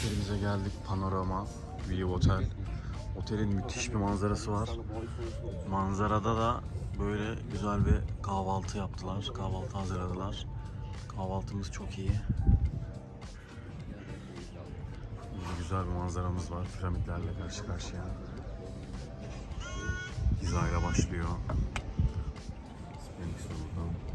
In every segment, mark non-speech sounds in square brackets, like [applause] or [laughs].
Otelimize geldik. Panorama View Otel. Otelin müthiş bir manzarası var. Manzarada da böyle güzel bir kahvaltı yaptılar. Kahvaltı hazırladılar. Kahvaltımız çok iyi. Burada güzel bir manzaramız var. Piramitlerle karşı karşıya. Hizayla başlıyor. Sphinx oradan. Bakalım.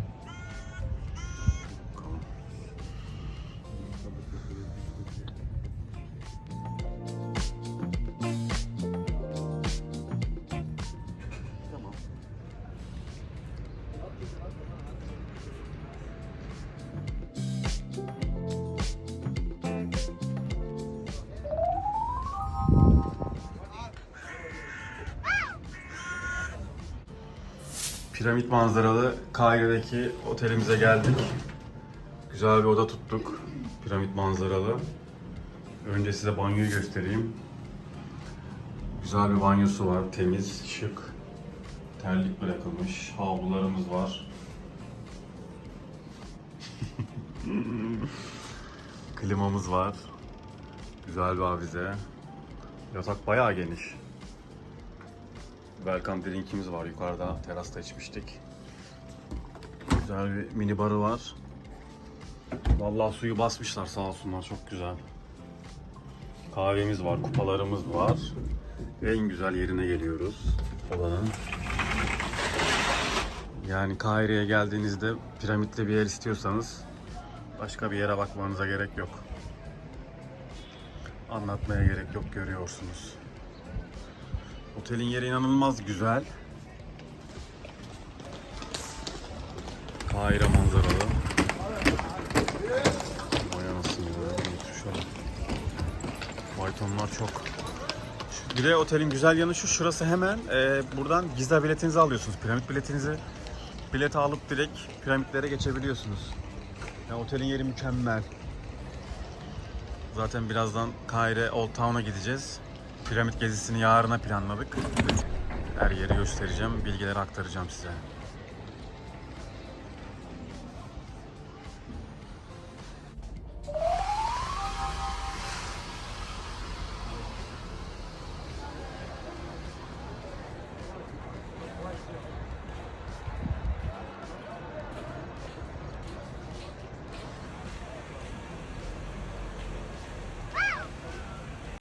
Piramit manzaralı Kahire'deki otelimize geldik. Güzel bir oda tuttuk. Piramit manzaralı. Önce size banyoyu göstereyim. Güzel bir banyosu var. Temiz, şık. Terlik bırakılmış. Havlularımız var. [laughs] Klimamız var. Güzel bir avize. Yatak bayağı geniş. Welcome drinkimiz var yukarıda. Terasta içmiştik. Güzel bir mini barı var. Vallahi suyu basmışlar sağ olsunlar çok güzel. Kahvemiz var, kupalarımız var. En güzel yerine geliyoruz odanın. Yani Kahire'ye geldiğinizde piramitli bir yer istiyorsanız başka bir yere bakmanıza gerek yok. Anlatmaya gerek yok görüyorsunuz. Otelin yeri inanılmaz güzel. Kahire manzaralı. Vay anasını ya. Şöyle. Faytonlar çok. Bir de otelin güzel yanı şu. Şurası hemen e, buradan Giza biletinizi alıyorsunuz. Piramit biletinizi bileti alıp direkt piramitlere geçebiliyorsunuz. Ya otelin yeri mükemmel. Zaten birazdan Kahire Old Town'a gideceğiz. Piramit gezisini yarına planladık. Her yeri göstereceğim, bilgileri aktaracağım size.